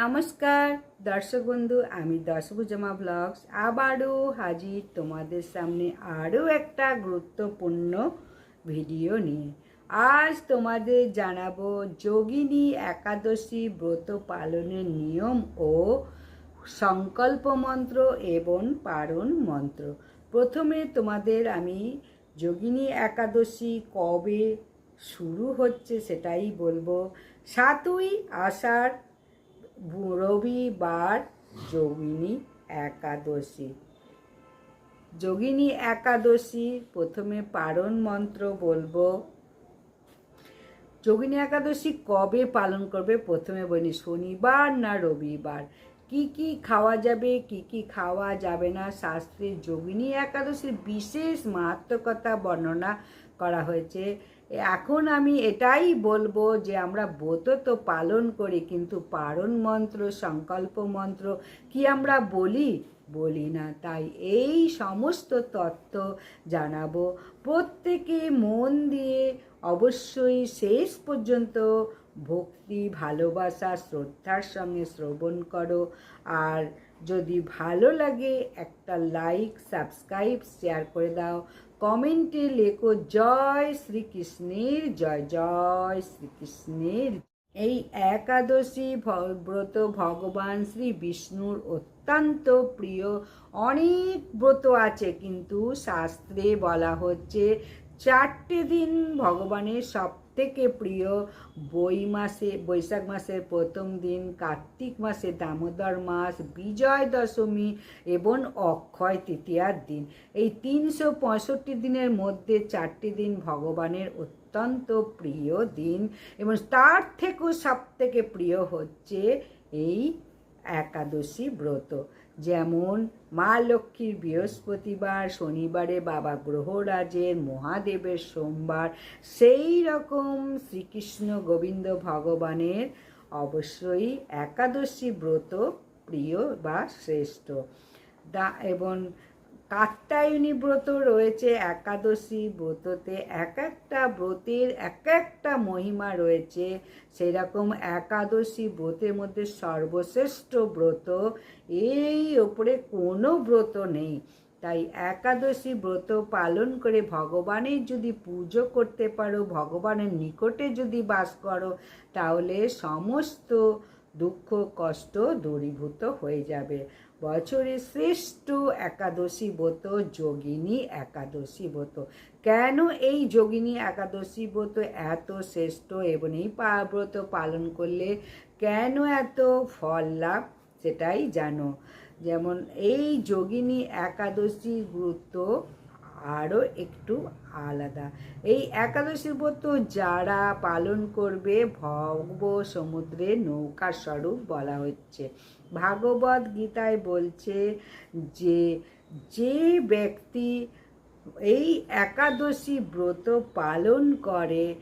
নমস্কার, দর্শক বন্ধু, আমি দশভুজমা ব্লগস। আবারও হাজির তোমাদের সামনে আরও একটা গুরুত্বপূর্ণ ভিডিও নিয়ে। আজ তোমাদের জানাব যোগিনী একাদশী ব্রত পালনের নিয়ম ও সংকল্প মন্ত্র এবং পারণ মন্ত্র। প্রথমে তোমাদের আমি যোগিনী একাদশী কবে শুরু হচ্ছে সেটাই বলব। সাতই আষাঢ় রবিবার যোগিনী একাদশী। যোগিনী একাদশী, প্রথমে পারণ মন্ত্র বলব। যোগিনী একাদশী কবে পালন করবে? প্রথমে বলি শনিবার না রবিবার? কি কি খাওয়া যাবে, কি কি খাওয়া যাবে না? শাস্ত্রে যোগিনী একাদশীর বিশেষ মাহাত্মকতা বর্ণনা করা হয়েছে। এখন আমি এটাই বলব যে আমরা ব্রত তো পালন করি, কিন্তু পারণ মন্ত্র, সংকল্প মন্ত্র কি আমরা বলি? বলি না। তাই এই সমস্ত তত্ত্ব জানাব। প্রত্যেকে মন দিয়ে অবশ্যই শেষ পর্যন্ত ভক্তি, ভালোবাসা, শ্রদ্ধার সঙ্গে শ্রবণ করো। আর যদি ভালো লাগে একটা লাইক সাবস্ক্রাইব শেয়ার করে দাও। কমেন্টে লেখো, জয় শ্রীকৃষ্ণের, জয় জয় শ্রীকৃষ্ণের। এই একাদশী ব্রত ভগবান শ্রী বিষ্ণুর অত্যন্ত প্রিয়। অনেক ব্রত আছে কিন্তু শাস্ত্রে বলা হচ্ছে চারটে দিন ভগবানের সব থেকে প্রিয় বই মাসে, বৈশাখ মাসের প্রথম দিন, কার্তিক মাসে দামোদর মাস, বিজয় দশমী এবং অক্ষয় তৃতীয়ার দিন। এই তিনশো পঁয়ষট্টি দিনের মধ্যে চারটি দিন ভগবানের অত্যন্ত প্রিয় দিন এবং তার থেকেও সব থেকে প্রিয় হচ্ছে এই একাদশী ব্রত। যেমন, মা লক্ষ্মীর বৃহস্পতিবার, শনিবারে বাবা গ্রহরাজের, মহাদেবের সোমবার, সেই রকম শ্রীকৃষ্ণ গোবিন্দ ভগবানের অবশ্যই একাদশী ব্রত প্রিয় বা শ্রেষ্ঠ। দা, এবং কাত্তায়নী ব্রত রয়েছে একাদশী ব্রততে। এক একটা ব্রতের এক একটা মহিমা রয়েছে। সেরকম একাদশী ব্রতের মধ্যে সর্বশ্রেষ্ঠ ব্রত। এই ওপরে কোনো ব্রত নেই। তাই একাদশী ব্রত পালন করে ভগবানের যদি পুজো করতে পারো, ভগবানের নিকটে যদি বাস করো, তাহলে সমস্ত দুঃখ কষ্ট দূরীভূত হয়ে যাবে। বছরের শ্রেষ্ঠ একাদশী ব্রত, যোগিনী একাদশী ব্রত। কেন এই যোগিনী একাদশী ব্রত এত শ্রেষ্ঠ এবং এই ব্রত পালন করলে কেন এত ফল লাভ, সেটাই জানো। যেমন এই যোগিনী একাদশীর গুরুত্ব আরও একটু আলাদা। এই একাদশীর ব্রত যারা পালন করবে ভগব সমুদ্রে নৌকা স্বরূপ বলা হচ্ছে। ভাগবত গীতায় বলছে যে যে ব্যক্তি এই একাদশী ব্রত পালন করে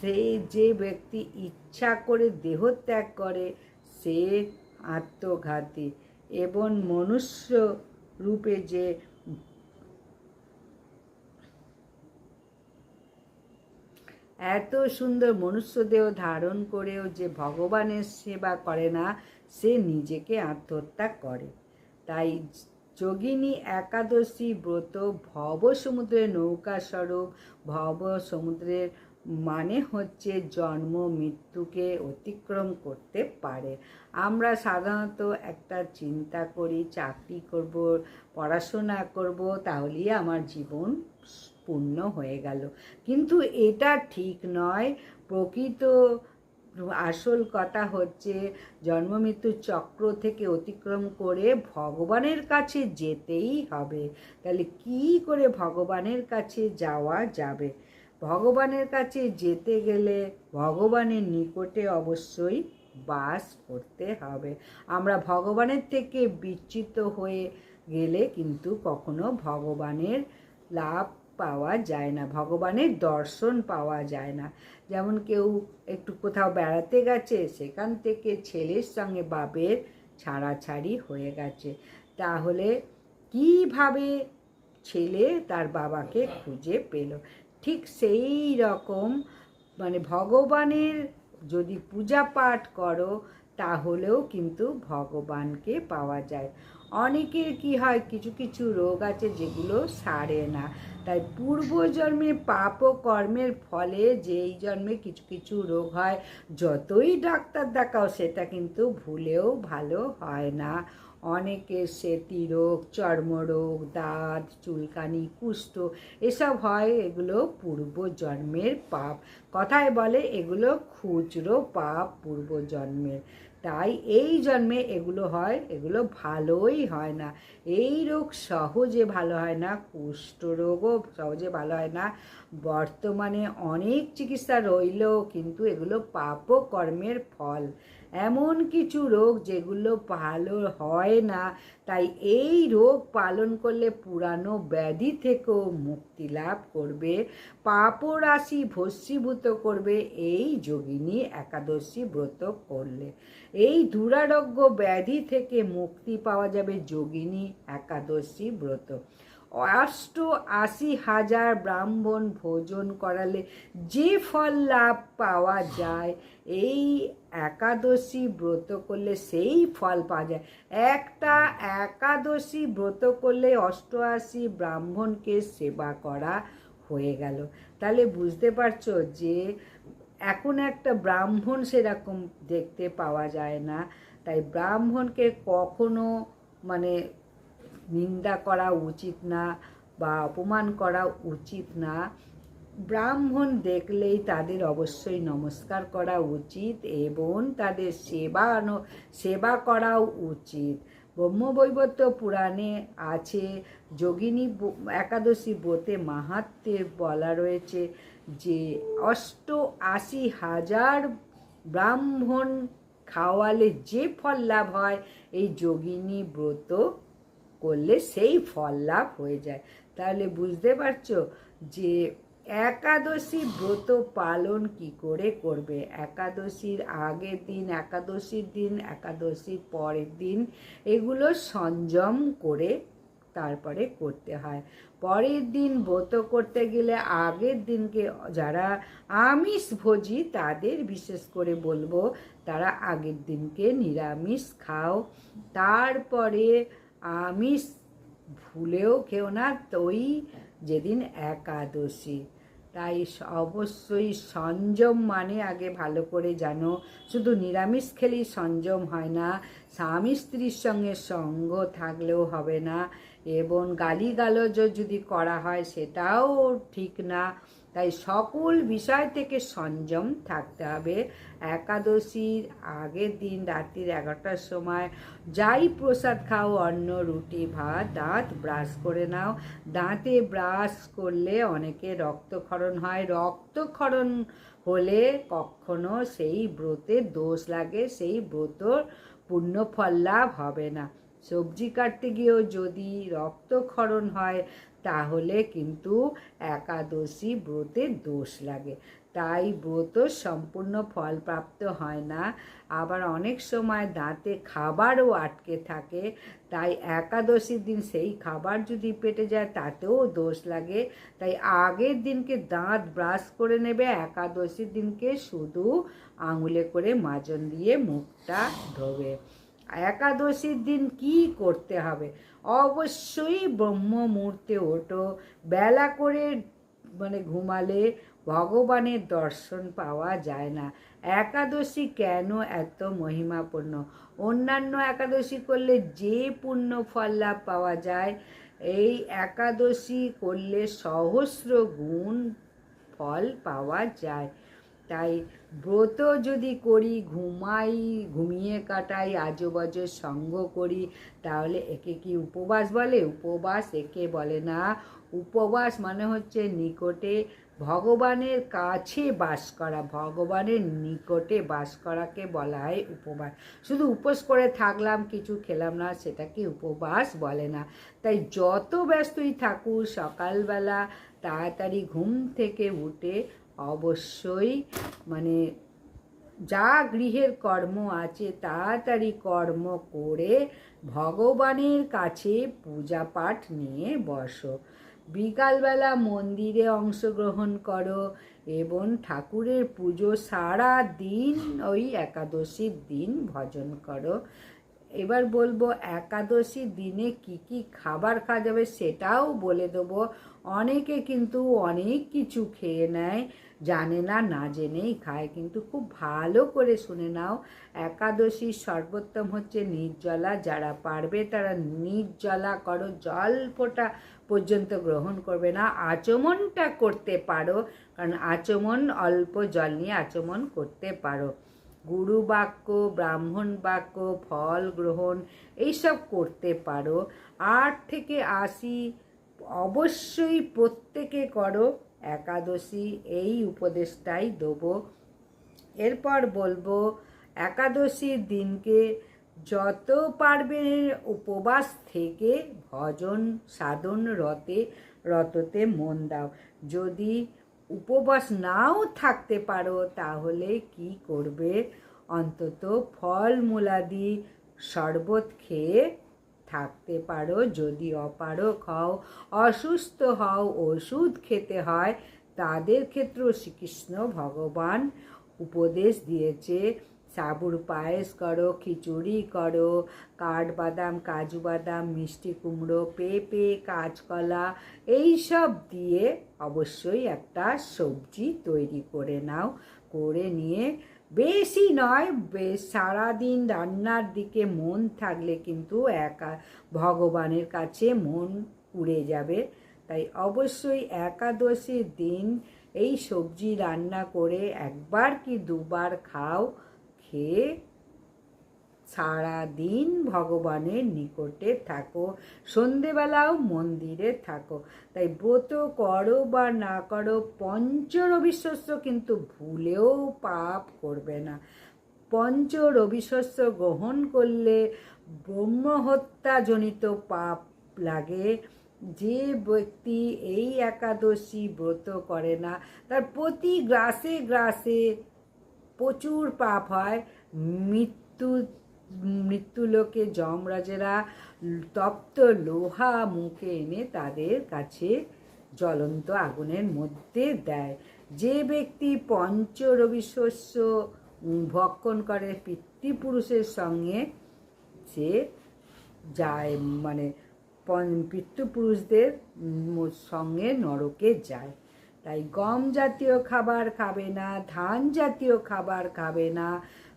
সেই যে ব্যক্তি ইচ্ছা করে দেহত্যাগ করে, সে আত্মঘাতী। এবং মনুষ্য রূপে যে এত সুন্দর মনুষ্যদেহ ধারণ করেও যে ভগবানের সেবা করে না, সে নিজেকে আত্মহত্যা করে। তাই যোগিনী একাদশী ব্রত ভব সমুদ্রের নৌকা স্বরূপ, ভব সমুদ্রের মানে হচ্ছে জন্ম মৃত্যুকে অতিক্রম করতে পারে। আমরা সাধারণত একটা চিন্তা করি, চাকরি করব, পড়াশোনা করব, তাহলেই আমার জীবন পূর্ণ হয়ে গেল। কিন্তু এটা ঠিক নয়। প্রকৃত আসল কথা হচ্ছে জন্মমৃত্যুর চক্র থেকে অতিক্রম করে ভগবানের কাছে যেতেই হবে। তাহলে কি করে ভগবানের কাছে যাওয়া যাবে? ভগবানের কাছে যেতে গেলে ভগবানের নিকটে অবশ্যই বাস করতে হবে। আমরা ভগবানের থেকে বিচ্যুত হয়ে গেলে কিন্তু কখনো ভগবানের লাভ পাওয়া যায় না, ভগবানের দর্শন পাওয়া যায় না। যেমন কেউ একটু কোথাও বেড়াতে গেছে, সেখান থেকে ছেলের সঙ্গে বাপের ছাড়াছাড়ি হয়ে গেছে। তাহলে কীভাবে ছেলে তার বাবাকে খুঁজে পেল? ঠিক সেই রকম মানে ভগবানের যদি পূজা পাঠ করো, তাহলেও কিন্তু ভগবানকে পাওয়া যায়। অনেকের কি হয়, কিছু কিছু রোগ আছে যেগুলো সারে না। তাই পূর্বজন্মে পাপ ও কর্মের ফলে যেই জন্মে কিছু কিছু রোগ হয়, যতই ডাক্তার দেখাও, সেটা কিন্তু ভুলেও ভালো হয় না। অনেকের সেতি রোগ, চর্মরোগ, দাঁত, চুলকানি, কুষ্ঠ এসব হয়, এগুলো পূর্বজন্মের পাপ। কথায় বলে, এগুলো খুচরো পাপ পূর্বজন্মের। তাই এই জন্মে এগুলো হয়, এগুলো ভালোই হয় না। এই রোগ সহজে ভালো হয় না, কুষ্ঠরোগও সহজে ভালো হয় না। বর্তমানে অনেক চিকিৎসা রইল, কিন্তু এগুলো পাপ কর্মের ফল। এমন কিছু রোগ যেগুলো ভালো হয় না, তাই এই রোগ পালন করলে পুরানো ব্যাধি থেকেও মুক্তি লাভ করবে পাপ রাশি ভস্মীভূত করবে, এই যোগিনী একাদশী ব্রত করলে। এই দুরারোগ্য ব্যাধি থেকে মুক্তি পাওয়া যাবে যোগিনী একাদশী ব্রত। অষ্ট আশি হাজার ব্রাহ্মণ ভোজন করালে যে ফল লাভ পাওয়া যায়, এই একাদশী ব্রত করলে সেই ফল পাওয়া যায়। একটা একাদশী ব্রত করলে অষ্টআশি ব্রাহ্মণকে সেবা করা হয়ে গেল। তাহলে বুঝতে পারছ যে এখন একটা ব্রাহ্মণ সেরকম দেখতে পাওয়া যায় না। তাই ব্রাহ্মণকে কখনো মানে নিন্দা করা উচিত না বা অপমান করা উচিত না। ব্রাহ্মণ দেখলেই তাদের অবশ্যই নমস্কার করা উচিত এবং তাদের সেবা সেবা করাও উচিত। ব্রহ্মবৈবত্য পুরাণে আছে, যোগিনী একাদশী ব্রতে মাহাত্মের বলা রয়েছে যে, অষ্ট আশি হাজার ব্রাহ্মণ খাওয়ালে যে ফল লাভ হয়, এই যোগিনী ব্রত করলে সেই ফল লাভ হয়ে যায়। তাহলে বুঝতে পারছ যে একাদশী ব্রত পালন কি করে করবে? একাদশীর আগের দিন, একাদশীর দিন, একাদশীর পরের দিন এগুলো সংযম করে তারপরে করতে হয়। পরের দিন ব্রত করতে গেলে আগের দিনকে যারা আমিষ ভোজি তাদের বিশেষ করে বলব, তারা আগের দিনকে নিরামিষ খাও। তারপরে আমিষ ভুলেও খেও না তই যেদিন একাদশী। তাই অবশ্যই সংযম মানে আগে ভালো করে জানো। শুধু নিরামিষ খেলেই সংযম হয় না, স্বামী স্ত্রীর সঙ্গে সঙ্গ থাকলেও হবে না। এবং গালিগালজ যদি করা হয় সেটাও ঠিক না। তাই সকল বিষয় থেকে সংযম থাকতে হবে। একাদশীর আগের দিন রাত্রির এগারোটার সময় যাই প্রসাদ খাও, অন্ন, রুটি, ভাত, দাঁত ব্রাশ করে নাও। দাঁতে ব্রাশ করলে অনেকে রক্তক্ষরণ হয়। রক্তক্ষরণ হলে কখনো সেই ব্রতে দোষ লাগে, সেই ব্রতর পুণ্যফল লাভ হবে না। সবজি কাটতে গিয়েও যদি রক্তক্ষরণ হয় তাহলে কিন্তু একাদশী ব্রতে দোষ লাগে। তাই ব্রত সম্পূর্ণ ফলপ্রাপ্ত হয় না। আবার অনেক সময় দাঁতে খাবারও আটকে থাকে। তাই একাদশীর দিন সেই খাবার যদি পেটে যায় তাতেও দোষ লাগে। তাই আগের দিনকে দাঁত ব্রাশ করে নেবে, একাদশীর দিনকে শুধু আঙুলে করে মাজন দিয়ে মুখটা ধোবে। একাদশীর দিন কি করতে হবে? অবশ্যই ব্রহ্ম মুহূর্তে ওঠো, বেলা করে মানে ঘুমালে ভগবানের দর্শন পাওয়া যায় না। একাদশী কেন এত মহিমাপূর্ণ? অন্যান্য একাদশী করলে যে পুণ্য ফল লাভ পাওয়া যায়, এই একাদশী করলে সহস্র গুণ ফল পাওয়া যায়। তাই ব্রত যদি করি, ঘুমাই, ঘুমিয়ে কাটাই আজবাজের সঙ্গ করি, তাহলে একে কি উপবাস বলে? উপবাস একে বলে না। উপবাস মানে হচ্ছে নিকটে ভগবানের কাছে বাস করা। ভগবানের নিকটে বাস করাকে বলা হয় উপবাস। শুধু উপোস করে থাকলাম, কিছু খেলাম না সেটাকে উপবাস বলে না। তাই যত ব্যস্তই থাকুক, সকালবেলা তাড়াতাড়ি ঘুম থেকে উঠে অবশ্যই মানে যা গৃহের কর্ম আছে তাড়াতাড়ি কর্ম করে ভগবানের কাছে পূজা পাঠ নিয়ে বসো। বিকালবেলা মন্দিরে অংশগ্রহণ করো এবং ঠাকুরের পুজো সারা দিন, ওই একাদশীর দিন ভজন করো। এবার বলব একাদশী দিনে কি কি খাবার খাওয়া যাবে সেটাও বলে দেবো। অনেকে কিন্তু অনেক কিছু খেয়ে নেয়। জানে না না জেনেই খায়। কিন্তু খুব ভালো করে শুনে নাও একাদশীর সর্বোত্তম হচ্ছে নির্জলা। যারা পারবে তারা নির্জলা করো, জল ফোঁটা পর্যন্ত গ্রহণ করবে না। আচমনটা করতে পারো, কারণ আচমন অল্প জল নিয়ে আচমন করতে পারো। গুরু বাক্য, ব্রাহ্মণ বাক্য, ফল গ্রহণ, এইসব করতে পারো। আট থেকে আশি অবশ্যই প্রত্যেকে করো। একাদশী এই উপদেশটাই দেবো। এরপর বলব, একাদশীর দিনকে যত পারবে উপবাস থেকে ভজন সাধন রতে, রততে মন দাও। যদি উপবাস নাও থাকতে পারো, তাহলে কি করবে? অন্তত ফল মূলাদি শরবত খেয়ে থাকতে পারো, যদি অপারো খাও অসুস্থ হও, ওষুধ খেতে হয়, তাদের ক্ষেত্রেও শ্রীকৃষ্ণ ভগবান উপদেশ দিয়েছে। সাবুর পায়েস করো, খিচুড়ি করো, কাঠবাদাম, কাজু বাদাম, মিষ্টি কুমড়ো, পেঁপে, কাঁচকলা এইসব দিয়ে অবশ্যই একটা সবজি তৈরি করে নাও, করে নিয়ে বেশি নয় বেশ সারাদিন রান্নার দিকে মন থাকলে কিন্তু একা ভগবানের কাছে মন উড়ে যাবে। তাই অবশ্যই একাদশীর দিন এই সবজি রান্না করে একবার কি দুবার খাও, খেয়ে সারা দিন ভগবানের নিকটে থাকো, সন্ধেবেলাও মন্দিরে থাকো। তাই ব্রত করো বা না করো পঞ্চ রবিশস্য কিন্তু ভুলেও পাপ করবে না। পঞ্চ রবিশস্য গ্রহণ করলে ব্রহ্মহত্যাজনিত পাপ লাগে। যে ব্যক্তি এই একাদশী ব্রত করে না, তার প্রতি গ্রাসে গ্রাসে প্রচুর পাপ হয় মৃত্যু মৃত্যুলোকে যমরাজেরা তপ্ত লোহা মুখে এনে তাদের কাছে জ্বলন্ত আগুনের মধ্যে দেয়। যে ব্যক্তি পঞ্চ রবি শস্য ভক্ষণ করে পিতৃপুরুষের সঙ্গে, সে যায় মানে পিতৃপুরুষদের সঙ্গে নরকে যায়। তাই গম জাতীয় খাবার খাবে না, ধান জাতীয় খাবার খাবে না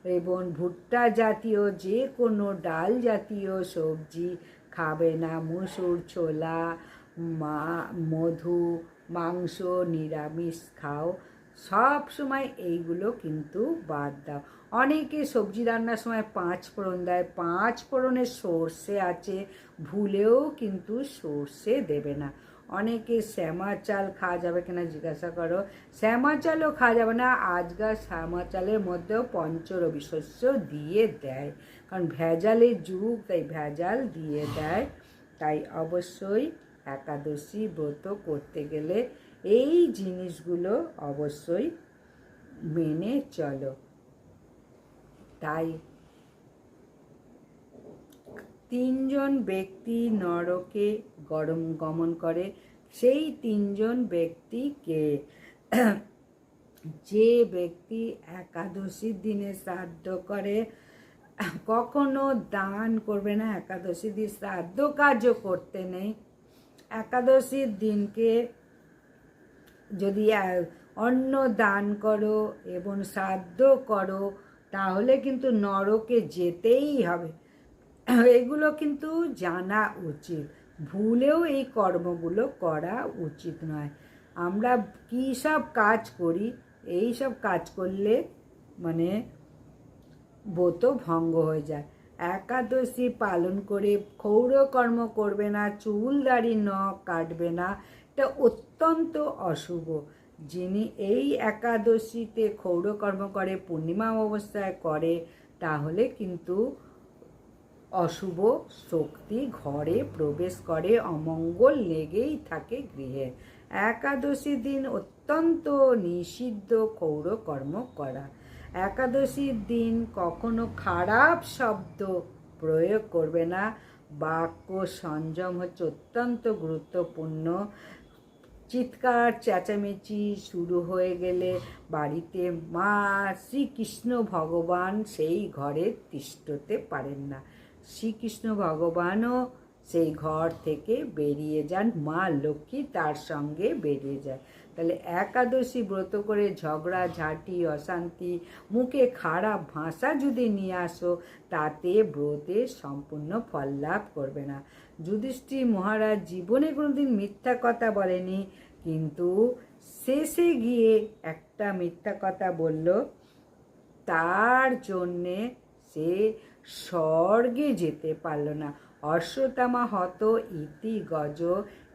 এবং ভুট্টা জাতীয় যে কোনো ডাল জাতীয় সবজি খাবে না। মুসুর ছোলা, মা, মধু, মাংস, নিরামিষ খাও। সব সময় এইগুলো কিন্তু বাদ দাও। অনেকে সবজি রান্নার সময় পাঁচ ফোড়ন দেয়। পাঁচ ফোড়নের সর্ষে আছে, ভুলেও কিন্তু সর্ষে দেবে না। অনেকে শ্যামা চাল খাওয়া যাবে কিনা জিজ্ঞাসা করো। শ্যামা চালও খাওয়া যাবে না আজকাল শ্যামা চালের মধ্যেও পঞ্চরবি শস্য দিয়ে দেয়। কারণ ভেজালের যুগ, তাই ভেজাল দিয়ে দেয়। তাই অবশ্যই একাদশী ব্রত করতে গেলে এই জিনিসগুলো অবশ্যই মেনে চলো। তাই তিনজন ব্যক্তি নরকে গরম গমন করে, সেই তিনজন ব্যক্তিকে যে ব্যক্তি একাদশীর দিনে শ্রাদ্ধ করে, কখনো দান করবে না একাদশী দিন শ্রাদ্ধ কাজও করতে নেই। একাদশীর দিনকে যদি অন্ন দান করো এবং শ্রাদ্ধ করো, তাহলে কিন্তু নরকে যেতেই হবে। এগুলো কিন্তু জানা উচিত। ভুলেও এই কর্মগুলো করা উচিত নয়। আমরা কী সব কাজ করি, এই সব কাজ করলে মানে ব্রত ভঙ্গ হয়ে যায়। একাদশী পালন করে ক্ষৌরকর্ম করবে না, চুল দাড়ি নখ কাটবে না, এটা অত্যন্ত অশুভ। যিনি এই একাদশীতে ক্ষৌরকর্ম করে, পূর্ণিমা অবস্থায় করে, তাহলে কিন্তু অশুভ শক্তি ঘরে প্রবেশ করে, অমঙ্গল লেগেই থাকে গৃহে। একাদশী দিন অত্যন্ত নিষিদ্ধ কর্ম করা। একাদশীর দিন কখনো খারাপ শব্দ প্রয়োগ করবে না। বাক্য সংযম হচ্ছে অত্যন্ত গুরুত্বপূর্ণ। চিৎকার, চেঁচামেচি শুরু হয়ে গেলে বাড়িতে মা শ্রীকৃষ্ণ ভগবান সেই ঘরে তিষ্ঠতে পারেন না। শ্রীকৃষ্ণ ভগবানও সেই ঘর থেকে বেরিয়ে যান। মা লক্ষ্মী তার সঙ্গে বেরিয়ে যায়। তাহলে একাদশী ব্রত করে ঝগড়া, ঝাঁটি, অশান্তি, মুখে খারাপ ভাষা যদি নিয়ে আসো, তাতে ব্রতে সম্পূর্ণ ফল লাভ করবে না। যুধিষ্ঠির মহারাজ জীবনে কোনোদিন মিথ্যা কথা বলেনি, কিন্তু শেষে গিয়ে একটা মিথ্যা কথা বলল, তার জন্যে সে স্বর্গে যেতে পারল না। অশ্বত্থামা হত ইতি গজ।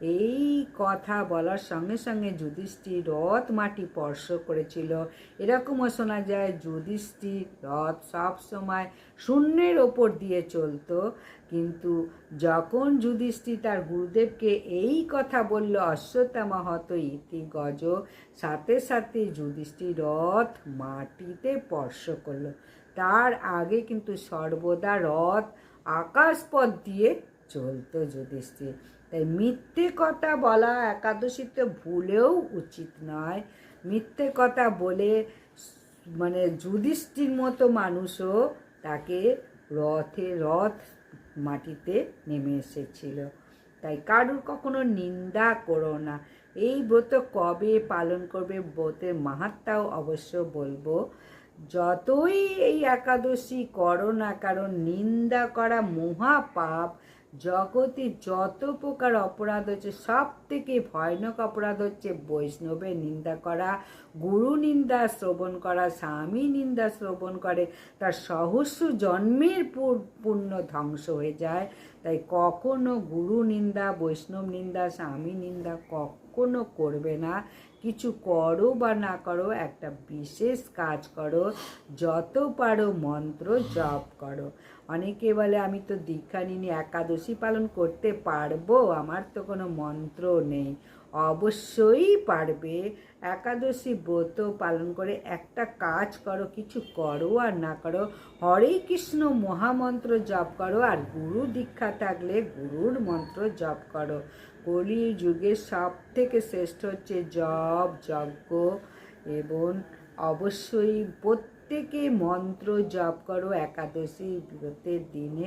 এই কথা বলার সঙ্গে সঙ্গে যুধিষ্ঠির রথ মাটি স্পর্শ করেছিল। এরকমও শোনা যায়, যুধিষ্ঠির রথ সবসময় শূন্যের ওপর দিয়ে চলতো। কিন্তু যখন যুধিষ্ঠির তার গুরুদেবকে এই কথা বলল, অশ্বত্থামা হত ইতি গজ। সাথে সাথে যুধিষ্ঠির রথ মাটিতে স্পর্শ করল। তার আগে কিন্তু সর্বদা রথ আকাশপথ দিয়ে চলতো যুধিষ্ঠির। তাই মিথ্যে কথা বলা একাদশীতে ভুলেও উচিত নয়। মিথ্যে কথা বলে মানে যুধিষ্ঠির মতো মানুষও তাকে রথে, রথ মাটিতে নেমে এসেছিল। তাই কারুর কখনো নিন্দা করো না। এই ব্রত কবে পালন করবে ব্রতের মাহাত্মাও অবশ্য বলব। যতই এই একাদশী করো না কারণ নিন্দা করা মহাপাপ, জগতে যত প্রকার অপরাধ হচ্ছে সব থেকে ভয়ানক অপরাধ হচ্ছে বৈষ্ণবের নিন্দা করা, গুরু নিন্দা শ্রবণ করা, স্বামী নিন্দা শ্রবণ করে, তার সহস্র জন্মের পূর্ণ ধ্বংস হয়ে যায়। তাই কখনো গুরু নিন্দা, বৈষ্ণব নিন্দা, স্বামী নিন্দা কখনো করবে না। কিছু করো বা না করো, একটা বিশেষ কাজ করো, যত পারো মন্ত্র জপ করো। অনেকে বলে, আমি তো দীক্ষা নিনি একাদশী পালন করতে পারব, আমার তো কোনো মন্ত্র নেই। অবশ্যই পারবে। একাদশী ব্রত পালন করে একটা কাজ করো, কিছু করো আর না করো, হরে কৃষ্ণ মহামন্ত্র জপ করো, আর গুরু দীক্ষা থাকলে গুরুর মন্ত্র জপ করো। কলি যুগের সব থেকে শ্রেষ্ঠ হচ্ছে জপ, যজ্ঞ এবং অবশ্যই প্রত্যেকে মন্ত্র জপ করো একাদশী ব্রতের দিনে।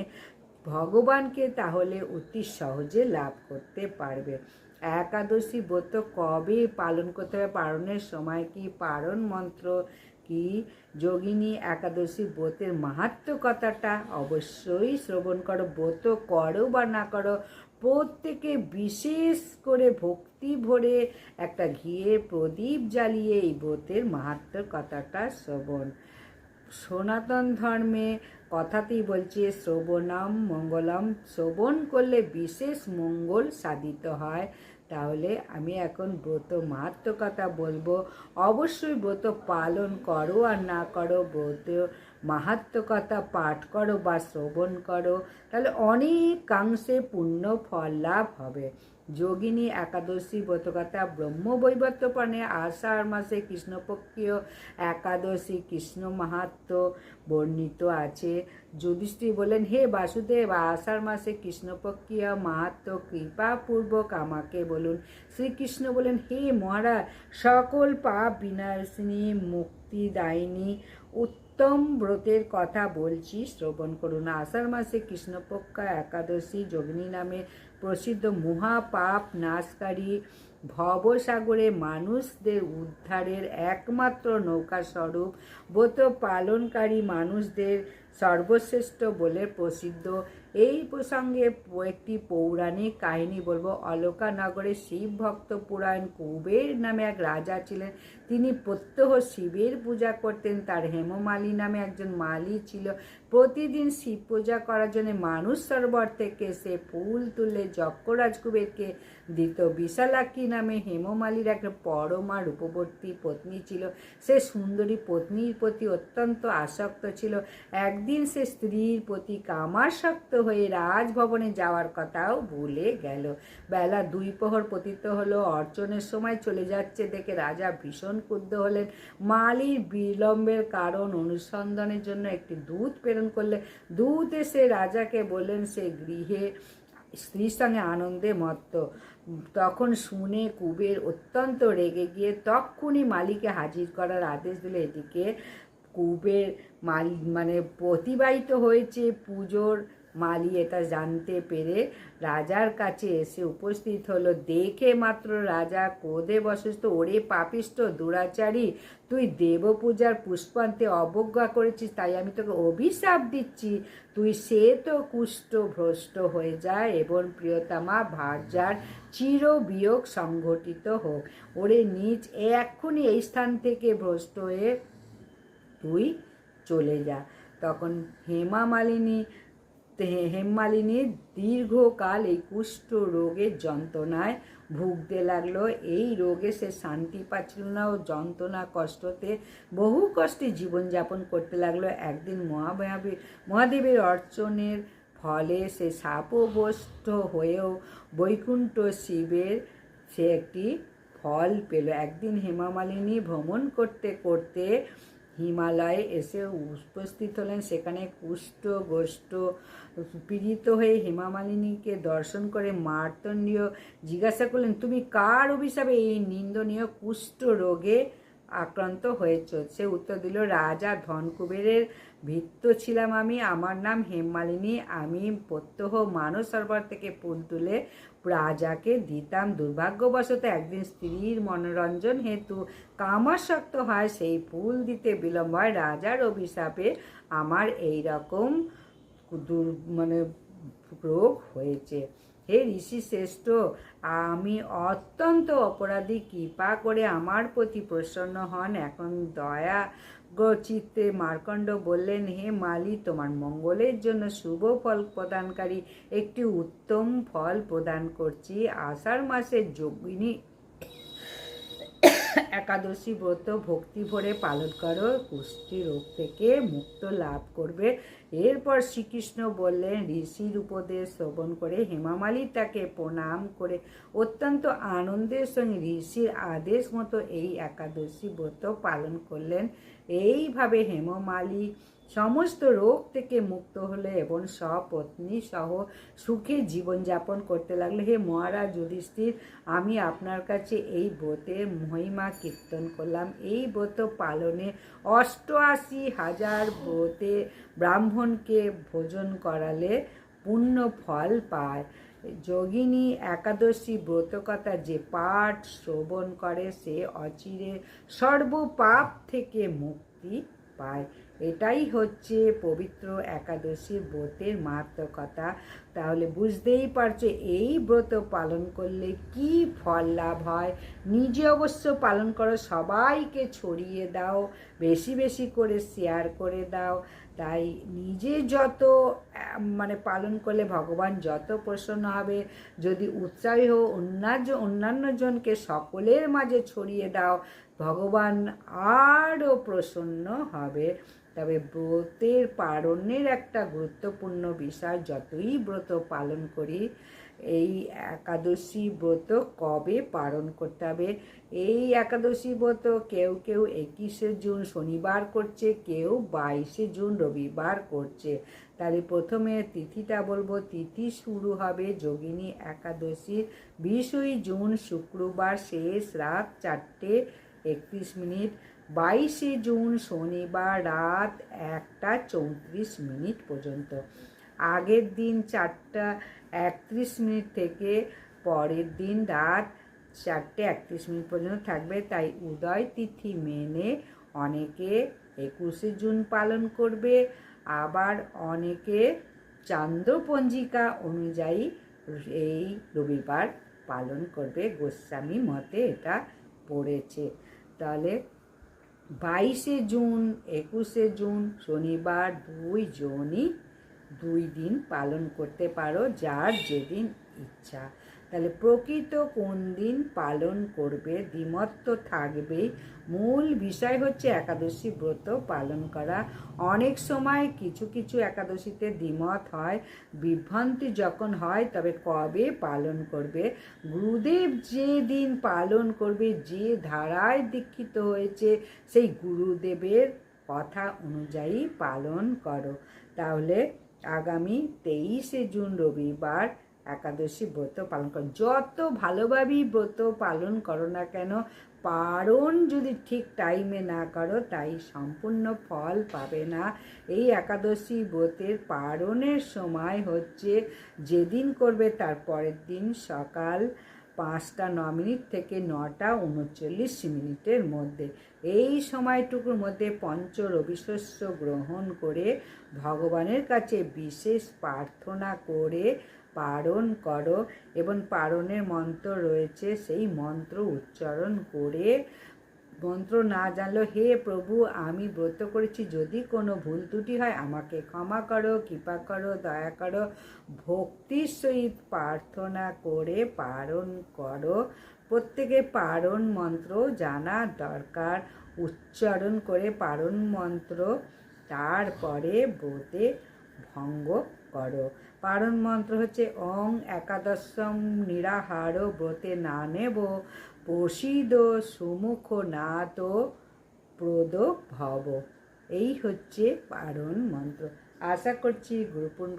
ভগবানকে তাহলে অতি সহজে লাভ করতে পারবে। একাদশী ব্রত কবে পালন করতে হবে? পালনের সময় কি পারণ মন্ত্র, কি যোগিনী একাদশী ব্রতের মাহাত্ম কথাটা অবশ্যই শ্রবণ করো। ব্রত করো বা না করো প্রত্যেকে বিশেষ করে ভক্তি ভরে একটা ঘিয়ে প্রদীপ জ্বালিয়ে এই ব্রতের মাহাত্ম কথাটা শ্রবণ। সনাতন ধর্মে কথাতেই বলছে, শ্রবণাম মঙ্গলম, শ্রবণ করলে বিশেষ মঙ্গল সাধিত হয়। তাহলে আমি এখন ব্রত মাহাত্ম কথা বলব। অবশ্যই ব্রত পালন করো আর না করো, ব্রত মাহাত্ম কথা পাঠ করো বা শ্রবণ করো, তাহলে অনেকাংশে পুণ্য ফল লাভ হবে। যোগিনী একাদশী ব্রতকথা ব্রহ্মবৈবর্তপণে আষাঢ় মাসে কৃষ্ণপক্ষীয় একাদশী কৃষ্ণ মাহাত্ম বর্ণিত আছে। যুধিষ্ঠির বলেন, হে বাসুদেব, আষাঢ় মাসে কৃষ্ণপক্ষীয় মাহাত্ম কৃপাপূর্বক আমাকে বলুন। শ্রীকৃষ্ণ বলেন, হে মহারাজ, সকল পাপ বিনাশিনী মুক্তিদায়িনী উত্তম ব্রতের কথা বলছি শ্রবণ করুন আষাঢ় মাসে কৃষ্ণপক্ষা একাদশী যোগিনী নামে প্রসিদ্ধ মহাপাপ নাশকারী ভবসাগরে মানুষদের উদ্ধারের একমাত্র নৌকা স্বরূপ ব্রত পালনকারী মানুষদের সর্বশ্রেষ্ঠ বলে প্রসিদ্ধ। এই প্রসঙ্গে একটি পৌরাণিক কাহিনী বলব। অলকানগরে শিব ভক্ত পুরাণ কুবের নামে এক রাজা ছিলেন। তিনি প্রত্যহ শিবের পূজা করতেন। তার হেমমালী নামে একজন মালি ছিল। প্রতিদিন শিব পূজা করার জন্য মানুষ সরোবর থেকে সে ফুল তুলে যক্ষরাজ কুবেরকে দিত বিশালাক্ষী নামে হেমমালির এক পরমা রূপবর্তী পত্নী ছিল। সে সুন্দরী পত্নীর প্রতি অত্যন্ত আসক্ত ছিল। একদিন সে স্ত্রীর প্রতি কামাসক্ত হয়ে রাজভবনে যাওয়ার কথাও ভুলে গেল। বেলা দুই প্রহর পতিত হলো, অর্চনের সময় চলে যাচ্ছে দেখে রাজা ভীষণ ক্ষুব্ধ হলেন। মালির বিলম্বের কারণ অনুসন্ধানের জন্য একটি দূত প্রেরণ করলে দূত এসে রাজাকে বললেন, সে গৃহে স্ত্রীর সঙ্গে আনন্দে মত্ত। তখন শুনে কুবের অত্যন্ত রেগে গিয়ে তক্ষুনি মালিকে হাজির করার আদেশ দিলে এদিকে কুবের মাল মানে প্রতিবাহিত হয়েছে পুজোর মালি এটা জানতে পেরে রাজার কাছে এসে উপস্থিত হলো। দেখে মাত্র রাজা কোদে বসস্ত ওরে পাপিষ্ট দুরাচারী, তুই দেবপূজার পুষ্পান্তে অবজ্ঞা করেছিস, তাই আমি তোকে অভিশাপ দিচ্ছি। তুই সে তো কুষ্ঠ ভ্রষ্ট হয়ে যায় এবং প্রিয়তমা ভার্যার চির বিয়োগ সংঘটিত হোক। ওরে নিজ এক্ষুনি এই স্থান থেকে ভ্রষ্ট হয়ে তুই চলে যা। তখন হেমা মালিনী হেমমালিনী দীর্ঘকাল এই কুষ্ঠ রোগের যন্ত্রণায় ভুগতে লাগল। এই রোগে সে শান্তি পাচ্ছিল না ও যন্ত্রণা কষ্টতে বহু কষ্টে জীবনযাপন করতে লাগল। একদিন মহাদেবের মহাদেবের অর্চনের ফলে সে সাপগ্রস্ত হয়েও বৈকুণ্ঠ শিবের সে একটি ফল পেল। একদিন হেমামালিনী ভ্রমণ করতে করতে হিমালয়ে এসে উপস্থিত হলেন। সেখানে কুষ্ঠ গোষ্ঠ পীড়িত হয়ে হেমামালিনীকে দর্শন করে মার্তণ্ডীয় জিজ্ঞাসা করলেন, তুমি কার অভিশাপে এই নিন্দনীয় কুষ্ঠ রোগে আক্রান্ত হয়েছ? সে উত্তর দিল, রাজা ধনকুবেরের ভিত্ত ছিলাম আমি। আমার নাম হেমমালিনী আমি প্রত্যহ মানস সরোবর থেকে ফুল তুলে রাজাকে দিতাম। দুর্ভাগ্যবশত একদিন স্ত্রীর মনোরঞ্জন হেতু কামাসক্ত হয়। সেই ফুল দিতে বিলম্ব হয়। রাজার অভিশাপে আমার এই রকম দুর মানে রোগ হয়েছে। হে ঋষি শ্রেষ্ঠ, আমি অত্যন্ত অপরাধী, কৃপা করে আমার প্রতি প্রসন্ন হন। এখন দয়া চিত্তে মার্কণ্ড বললেন, হে মালি, তোমার মঙ্গলের জন্য শুভ ফল প্রদানকারী একটি উত্তম ফল প্রদান করছি। আষাঢ় মাসের যোগিনী একাদশী ব্রত ভক্তি ভরে পালন করো। কুষ্টি রোগ থেকে মুক্ত লাভ করবে। এরপর শ্রীকৃষ্ণ বললেন, ঋষির উপদেশ শ্রবণ করে হেমামালি তাকে প্রণাম করে অত্যন্ত আনন্দের সঙ্গে ঋষির আদেশ মতো এই একাদশী ব্রত পালন করলেন। এইভাবে হেমমালি সমস্ত রোগ থেকে মুক্ত হলে এবং সপত্নী সহ সুখে জীবনযাপন করতে লাগল, হে মহারাজ যুধিষ্ঠির, আমি আপনার কাছে এই ব্রতের মহিমা কীর্তন করলাম। এই ব্রত পালনে অষ্টআশি হাজার ব্রতে ব্রাহ্মণকে ভোজন করালে পূর্ণ ফল পায়। যোগিনী একাদশী ব্রতকথা যে পাঠ শ্রবণ করে, সে অচিরে সর্বপাপ থেকে মুক্তি পায়। এটাই হচ্ছে পবিত্র একাদশীর ব্রতের মাহাত্মকতা তাহলে বুঝতেই পারছ, এই ব্রত পালন করলে কি ফল লাভ হয়? নিজে অবশ্য পালন করো, সবাইকে ছড়িয়ে দাও, বেশি বেশি করে শেয়ার করে দাও। তাই নিজে যত মানে পালন করলে ভগবান যত প্রসন্ন হবে, যদি উৎসাহী হো অন্যান্য অন্যান্য জনকে সকলের মাঝে ছড়িয়ে দাও, ভগবান আরও প্রসন্ন হবে। তবে ব্রতের পালনের একটা গুরুত্বপূর্ণ বিষয়, যতই ব্রত পালন করি, এই একাদশী ব্রত কবে পালন করতে হবে? এই একাদশী ব্রত কেউ কেউ একুশে জুন শনিবার করছে, কেউ বাইশে জুন রবিবার করছে। তাহলে প্রথমে তিথিটা বলব। তিথি শুরু হবে যোগিনী একাদশীর বিশই জুন শুক্রবার শেষ রাত চারটে একত্রিশ মিনিট। বাইশে জুন শনিবার রাত একটা চৌত্রিশ মিনিট পর্যন্ত। আগের দিন চারটা একত্রিশ মিনিট থেকে পরের দিন রাত চারটে একত্রিশ মিনিট পর্যন্ত থাকবে। তাই উদয় তিথি মেনে অনেকে একুশে জুন পালন করবে। আবার অনেকে চান্দ্রপঞ্জিকা অনুযায়ী এই রবিবার পালন করবে। গোস্বামী মতে এটা পড়েছে। তাহলে বাইশে জুন, একুশে জুন, শনিবার দুই জুনই দুই দিন পালন করতে পারো যার যেদিন ইচ্ছা। তাহলে প্রকৃত কোন দিন পালন করবে দ্বিমত তো থাকবেই মূল বিষয় হচ্ছে একাদশী ব্রত পালন করা। অনেক সময় কিছু কিছু একাদশীতে দ্বিমত হয়, বিভ্রান্তি যখন হয়, তবে কবে পালন করবে? গুরুদেব যে দিন পালন করবে, যে ধারায় দীক্ষিত হয়েছে, সেই গুরুদেবের কথা অনুযায়ী পালন করো। তাহলে আগামী তেইশে জুন রবিবার একাদশী ব্রত পালন করো। যত ভালোভাবেই ব্রত পালন করো না কেন, পারণ যদি ঠিক টাইমে না করো, তাই সম্পূর্ণ ফল পাবে না। এই একাদশী ব্রতের পারণের সময় হচ্ছে যেদিন করবে তার পরের দিন সকাল পাঁচটা ন মিনিট থেকে নটা উনচল্লিশ মিনিটের মধ্যে। এই সময়টুকুর মধ্যে পঞ্চ রবিশস্য গ্রহণ করে ভগবানের কাছে বিশেষ প্রার্থনা করে পারণ করো এবং পারণের মন্ত্র রয়েছে, সেই মন্ত্র উচ্চারণ করে মন্ত্র না জানলেও, হে প্রভু, আমি ব্রত করেছি। যদি কোনো ভুল ত্রুটি হয়, আমাকে ক্ষমা করো, কৃপা করো, দয়া করো। ভক্তির সহিত প্রার্থনা করে পারণ করো। প্রত্যেকে পারণ মন্ত্র জানা দরকার। উচ্চারণ করে পারণ মন্ত্র, তারপরে ব্রতে ভঙ্গ করো। পারণ মন্ত্র হচ্ছে অং একাদশম নিরাহার ব্রতে না নেব প্রসিদ সুমুখ নাত প্রদ ভব। এই হচ্ছে পারণ মন্ত্র আশা করছি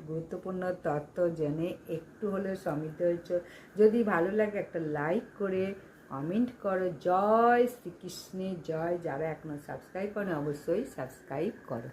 গুরুত্বপূর্ণ তত্ত্ব জেনে একটু হলেও সমৃদ্ধ হয়েছ। যদি ভালো লাগে একটা লাইক করে কমেন্ট করো। জয় শ্রীকৃষ্ণের জয়। যারা এখনও সাবস্ক্রাইব করে অবশ্যই সাবস্ক্রাইব করো।